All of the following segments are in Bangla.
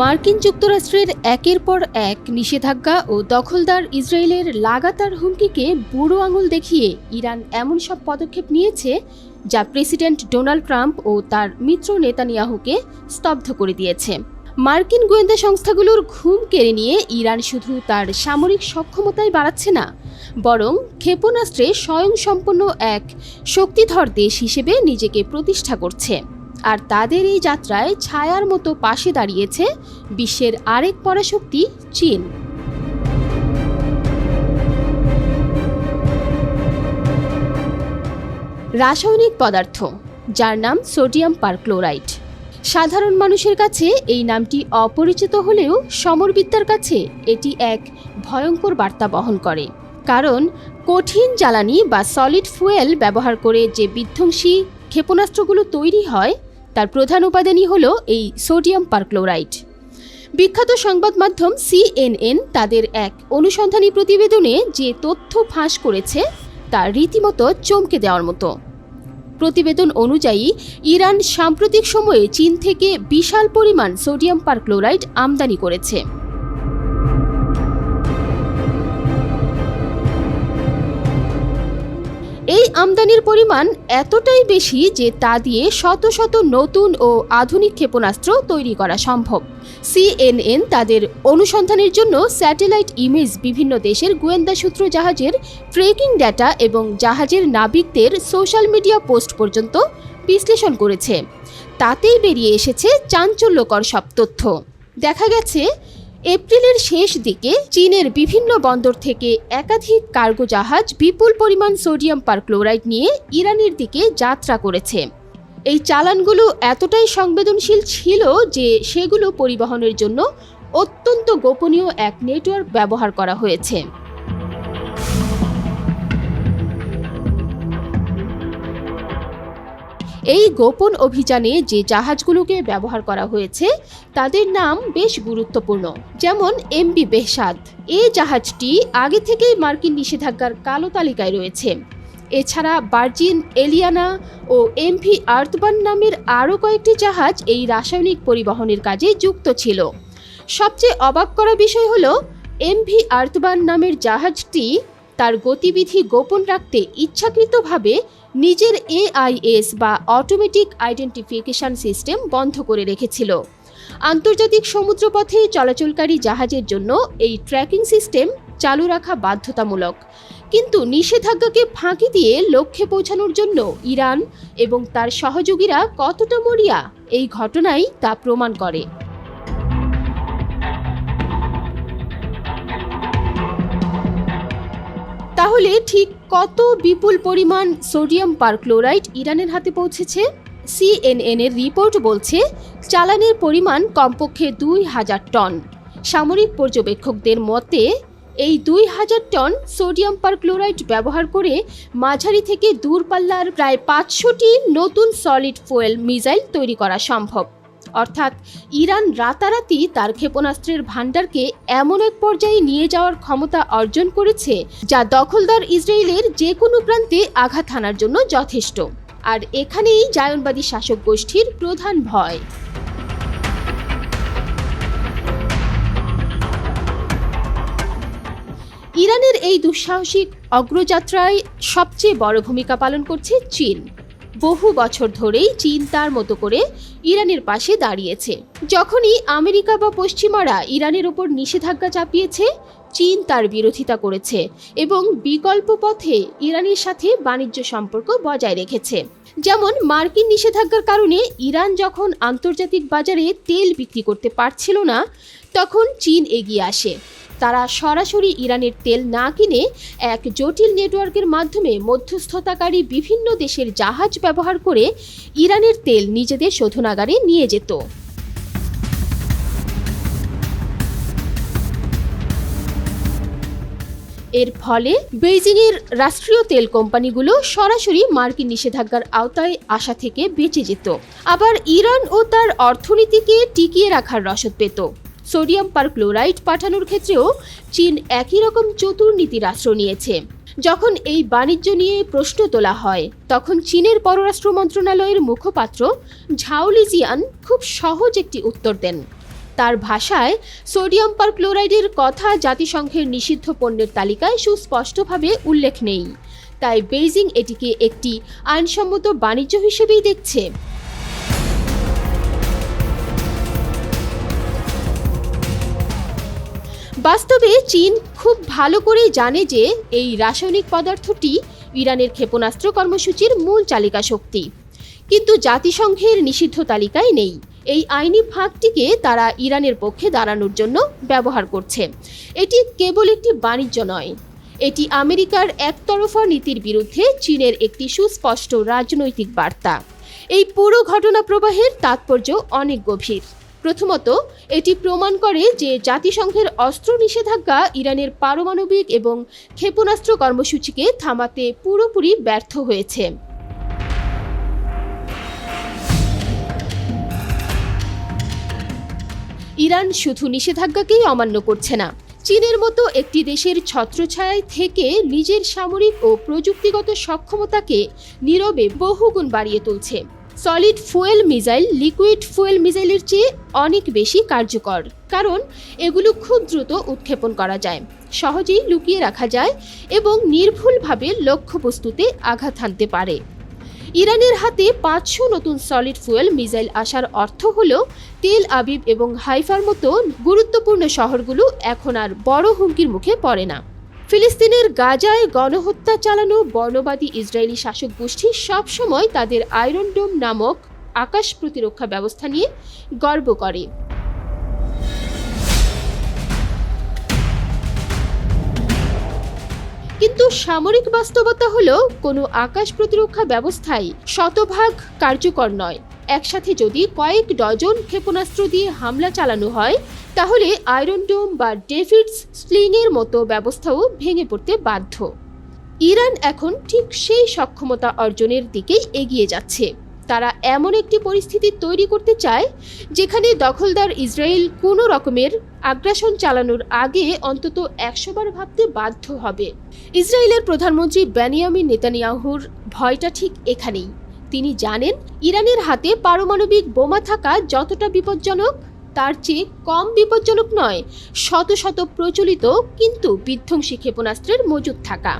মার্কিন যুক্তরাষ্ট্রের একের পর এক নিষেধাজ্ঞা ও দখলদার ইসরায়েলের লাগাতার হুমকিকে বুড়ো আঙুল দেখিয়ে ইরান এমন সব পদক্ষেপ নিয়েছে যা প্রেসিডেন্ট ডোনাল্ড ট্রাম্প ও তার মিত্র নেতানিয়াহুকে স্তব্ধ করে দিয়েছে। মার্কিন গোয়েন্দা সংস্থাগুলোর ঘুম কেড়ে নিয়ে ইরান শুধু তার সামরিক সক্ষমতাই বাড়াচ্ছে না, বরং ক্ষেপণাস্ত্রে স্বয়ংসম্পন্ন এক শক্তিধর দেশ হিসেবে নিজেকে প্রতিষ্ঠা করছে। আর তাদের এই যাত্রায় ছায়ার মতো পাশে দাঁড়িয়েছে বিশ্বের আরেক পরাশক্তি চীন। রাসায়নিক পদার্থ, যার নাম সোডিয়াম পারক্লোরাইড। সাধারণ মানুষের কাছে এই নামটি অপরিচিত হলেও সমরবিদ্যার কাছে এটি এক ভয়ঙ্কর বার্তা বহন করে। কারণ কঠিন জ্বালানি বা সলিড ফুয়েল ব্যবহার করে যে বিধ্বংসী ক্ষেপণাস্ত্রগুলো তৈরি হয় তার প্রধান উপাদানই হল এই সোডিয়াম পারক্লোরাইড। বিখ্যাত সংবাদ মাধ্যম সিএনএন তাদের এক অনুসন্ধানী প্রতিবেদনে যে তথ্য ফাঁস করেছে তা রীতিমতো চমকে দেওয়ার মতো। প্রতিবেদন অনুযায়ী, ইরান সাম্প্রতিক সময়ে চীন থেকে বিশাল পরিমাণ সোডিয়াম পারক্লোরাইড আমদানি করেছে। এই আমদানির পরিমাণ এতটাই বেশি যে তা দিয়ে শত শত নতুন ও আধুনিক ক্ষেপণাস্ত্র তৈরি করা সম্ভব। সিএনএন তাদের অনুসন্ধানের জন্য স্যাটেলাইট ইমেজ বিভিন্ন দেশের গোয়েন্দা সূত্র জাহাজের ট্রেকিং ডেটা এবং জাহাজের নাবিকদের সোশ্যাল মিডিয়া পোস্ট পর্যন্ত বিশ্লেষণ করেছে। তাতেই বেরিয়ে এসেছে চাঞ্চল্যকর সব তথ্য। দেখা গেছে এপ্রিলের শেষ দিকে চীনের বিভিন্ন বন্দর থেকে একাধিক কার্গো জাহাজ বিপুল পরিমাণ সোডিয়াম পারক্লোরাইড নিয়ে ইরানের দিকে যাত্রা করেছে। এই চালানগুলো এতটাই সংবেদনশীল ছিল যে সেগুলো পরিবহনের জন্য অত্যন্ত গোপনীয় এক নেটওয়ার্ক ব্যবহার করা হয়েছে। এই গোপন অভিযানে যে জাহাজগুলোকে ব্যবহার করা হয়েছে, তাদের নাম বেশ গুরুত্বপূর্ণ। যেমন এমবি বেহসাদ। এই জাহাজটি আগে থেকেই মার্কিন নিষেধাজ্ঞার কালো তালিকায় রয়েছে। এছাড়া বার্জিন এলিয়ানা ও এমভি আর্থবান নামের আরও কয়েকটি জাহাজ এই রাসায়নিক পরিবহনের কাজে যুক্ত ছিল। সবচেয়ে অবাক করা বিষয় হলো এমভি আর্থবান নামের জাহাজটি তার গতিবিধি গোপন রাখতে ইচ্ছাকৃতভাবে নিজের এআইএস বা অটোমেটিক আইডেন্টিফিকেশন সিস্টেম বন্ধ করে রেখেছিল। আন্তর্জাতিক সমুদ্রপথে চলাচলকারী জাহাজের জন্য এই ট্র্যাকিং সিস্টেম চালু রাখা বাধ্যতামূলক। কিন্তু নিষেধাজ্ঞাকে ফাঁকি দিয়ে লক্ষ্যে পৌঁছানোর জন্য ইরান এবং তার সহযোগীরা কতটা মরিয়া এই ঘটনাই তা প্রমাণ করে। তাহলে ঠিক কত বিপুল পরিমাণ সোডিয়াম পারক্লোরাইড ইরানের হাতে পৌঁছেছে? সিএনএন এর রিপোর্ট বলছে, চালানের পরিমাণ কমপক্ষে দুই হাজার টন। সামরিক পর্যবেক্ষকদের মতে, এই দুই হাজার টন সোডিয়াম পারক্লোরাইড ব্যবহার করে মাঝারি থেকে দূরপাল্লার প্রায় পাঁচশোটি নতুন সলিড ফুয়েল মিসাইল তৈরি করা সম্ভব। অর্থাৎ ইরান রাতারাতি তার ক্ষেপণাস্ত্রের ভাণ্ডারকে এমন এক পর্যায়ে নিয়ে যাওয়ার ক্ষমতা অর্জন করেছে যা দখলদার ইসরায়েলের যে কোনো প্রান্তে আঘাত হানার জন্য যথেষ্ট। আর এখানেই জায়নবাদী শাসক গোষ্ঠীর প্রধান ভয়। ইরানের এই দুঃসাহসিক অগ্রযাত্রায় সবচেয়ে বড় ভূমিকা পালন করছে চীন। বহু বছর ধরেই চীন তার মতো করে ইরানের পাশে দাঁড়িয়েছে। যখনই আমেরিকা বা পশ্চিমারা ইরানের ওপর নিষেধাজ্ঞা চাপিয়েছে, চীন তার বিরোধিতা করেছে এবং বিকল্প পথে ইরানের সাথে বাণিজ্য সম্পর্ক বজায় রেখেছে। যেমন মার্কিন নিষেধাজ্ঞার কারণে ইরান যখন আন্তর্জাতিক বাজারে তেল বিক্রি করতে পারছিল না তখন চীন এগিয়ে আসে। তারা সরাসরি ইরানের তেল না কিনে এক জটিল নেটওয়ার্কের মাধ্যমে মধ্যস্থতাকারী বিভিন্ন দেশের জাহাজ ব্যবহার করে ইরানের তেল নিজেদের শোধনাগারে নিয়ে যেত। এর ফলে বেইজিংয়ের রাষ্ট্রীয় তেল কোম্পানিগুলো সরাসরি মার্কিন নিষেধাজ্ঞার আওতায় আসা থেকে বেঁচে যেত। আবার ইরান ও তার অর্থনীতিকে টিকিয়ে রাখার রসদ পেত। সোডিয়াম পারক্লোরাইড পাঠানোর ক্ষেত্রেও চীন একই রকম চতুর নীতির আশ্রয় নিয়েছে। যখন এই বাণিজ্য নিয়ে প্রশ্ন তোলা হয়, তখন চীনের পররাষ্ট্র মন্ত্রণালয়ের মুখপাত্র ঝাওলিজিয়ান খুব সহজ একটি উত্তর দেন। তার ভাষায়, সোডিয়াম পারক্লোরাইডের কথা জাতিসংঘের নিষিদ্ধ পণ্যের তালিকায় সুস্পষ্টভাবে উল্লেখ নেই। তাই বেইজিং এটিকে একটি আইনসম্মত বাণিজ্য হিসেবেই দেখছে। বাস্তবে চীন খুব ভালো করেই জানে যে এই রাসায়নিক পদার্থটি ইরানের ক্ষেপণাস্ত্র কর্মসূচির মূল চালিকা শক্তি। কিন্তু জাতিসংঘের নিষিদ্ধ তালিকায় নেই। এই আইনি ফাঁকটিকে তারা ইরানের পক্ষে দাঁড়ানোর জন্য ব্যবহার করছে। এটি কেবল একটি বাণিজ্য নয়। এটি আমেরিকার একতরফা নীতির বিরুদ্ধে চীনের একটি সুস্পষ্ট রাজনৈতিক বার্তা। এই পুরো ঘটনা প্রবাহের তাৎপর্য অনেক গভীর। প্রথমত, এটি প্রমাণ করে যে জাতিসংঘের অস্ত্র নিষেধাজ্ঞা ইরানের পারমাণবিক এবং ক্ষেপণাস্ত্র কর্মসূচিকে থামাতে পুরোপুরি ব্যর্থ হয়েছে। ইরান শুধু নিষেধাজ্ঞাকেই অমান্য করছে না, চীনের মতো একটি দেশের ছত্রছায়ায় থেকে নিজের সামরিক ও প্রযুক্তিগত সক্ষমতাকে নীরবে বহুগুণ বাড়িয়ে তুলছে। Solid fuel missile liquid fuel মিসাইলের চেয়ে অনেক বেশি কার্যকর, কারণ এগুলো খুব দ্রুত উৎক্ষেপণ করা যায়, সহজেই লুকিয়ে রাখা যায় এবং নির্ভুলভাবে লক্ষ্যবস্তুতে আঘাত হানতে পারে। ইরানের হাতে পাঁচশো নতুন সলিড ফুয়েল মিসাইল আসার অর্থ হল তেল আবিব এবং হাইফার মতো গুরুত্বপূর্ণ শহরগুলো এখন আর বড় হুমকির মুখে পড়ে না। ফিলিস্তিনের গাজায় গণহত্যা চালানো বর্ণবাদী ইসরায়েলি শাসক গোষ্ঠী সবসময় তাদের আয়রন ডোম নামক আকাশ প্রতিরক্ষা ব্যবস্থা নিয়ে গর্ব করে। কিন্তু সামরিক বাস্তবতা হলো কোনো আকাশ প্রতিরক্ষা ব্যবস্থাই শতভাগ কার্যকর নয়। একসাথে যদি কয়েক ডজন ক্ষেপণাস্ত্র দিয়ে হামলা চালানো হয়, তাহলে আয়রন ডোম বা ডেভিডস স্লিংয়ের মতো ব্যবস্থাও ভেঙে পড়তে বাধ্য। ইরান এখন ঠিক সেই সক্ষমতা অর্জনের দিকেই এগিয়ে যাচ্ছে। তারা এমন একটি পরিস্থিতি তৈরি করতে চায়, যেখানে দখলদার ইসরায়েল কোনো রকমের আগ্রাসন চালানোর আগে অন্তত একশোবার ভাবতে বাধ্য হবে। ইসরায়েলের প্রধানমন্ত্রী বেনিয়ামিন নেতানিয়াহুর ভয়টা ঠিক এখানেই। তিনি জানেন, ইরানের হাতে পারমাণবিক বোমা থাকা যতটা বিপজ্জনক, তার চেয়ে কম বিপজ্জনক নয়, শত শত প্রচলিত কিন্তু বিধ্বংসী ক্ষেপণাস্ত্রের মজুদ থাকা।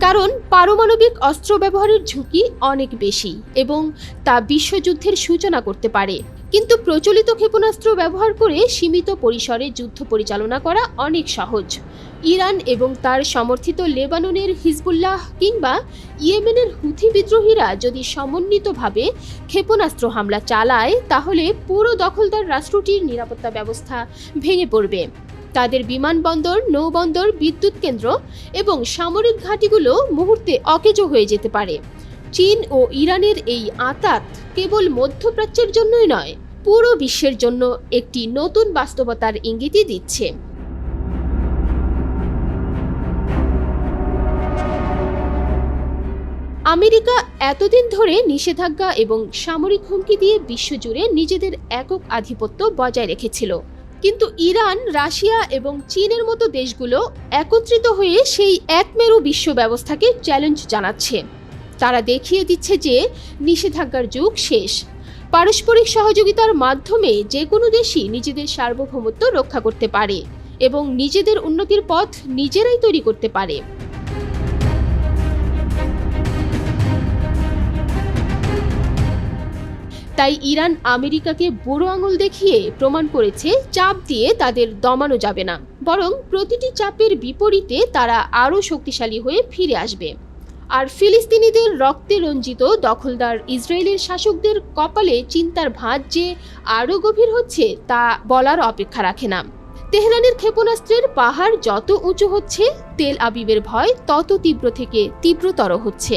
কারণ পারমাণবিক অস্ত্র ব্যবহারের ঝুঁকি অনেক বেশি এবং তা বিশ্বযুদ্ধের সূচনা করতে পারে। কিন্তু প্রচলিত ক্ষেপণাস্ত্র ব্যবহার করে সীমিত পরিসরে যুদ্ধ পরিচালনা করা অনেক সহজ। ইরান এবং তার সমর্থিত লেবাননের হিজবুল্লাহ কিংবা ইয়েমেনের হুথি বিদ্রোহীরা যদি সমন্বিতভাবে ক্ষেপণাস্ত্র হামলা চালায়, তাহলে পুরো দখলদার রাষ্ট্রটির নিরাপত্তা ব্যবস্থা ভেঙে পড়বে। তাদের বিমানবন্দর নৌবন্দর, বিদ্যুৎ কেন্দ্র এবং সামরিক ঘাঁটিগুলো মুহূর্তে অকেজো হয়ে যেতে পারে। চীন ও ইরানের এই আতাত কেবল মধ্যপ্রাচ্যের জন্যই নয়, পুরো বিশ্বের জন্য একটি নতুন বাস্তবতার ইঙ্গিতই দিচ্ছে। আমেরিকা এতদিন ধরে নিষেধাজ্ঞা এবং সামরিক হুমকি দিয়ে বিশ্বজুড়ে নিজেদের একক আধিপত্য বজায় রেখেছিল। কিন্তু ইরান, রাশিয়া এবং চীনের মতো দেশগুলো একত্রিত হয়ে সেই একমেরু বিশ্ব ব্যবস্থাকে চ্যালেঞ্জ জানাচ্ছে। তারা দেখিয়ে দিচ্ছে যে নিষেধাজ্ঞার যুগ শেষ। পারস্পরিক সহযোগিতার মাধ্যমে যে কোনো দেশই নিজেদের সার্বভৌমত্ব রক্ষা করতে পারে এবং নিজেদের উন্নতির পথ নিজেরাই তৈরি করতে পারে। তাই ইরান আমেরিকাকে বুড়ো আঙুল দেখিয়ে প্রমাণ করেছে, চাপ দিয়ে তাদের দমানো যাবে না। বরং প্রতিটি চাপের বিপরীতে তারা আরও শক্তিশালী হয়ে ফিরে আসবে। আর ফিলিস্তিনিদের রক্তে রঞ্জিত দখলদার ইসরায়েলের শাসকদের কপালে চিন্তার ভাঁজ যে আরও গভীর হচ্ছে, তা বলার অপেক্ষা রাখে না। তেহরানের ক্ষেপণাস্ত্রের পাহাড় যত উঁচু হচ্ছে, তেল আবিবের ভয় তত তীব্র থেকে তীব্রতর হচ্ছে।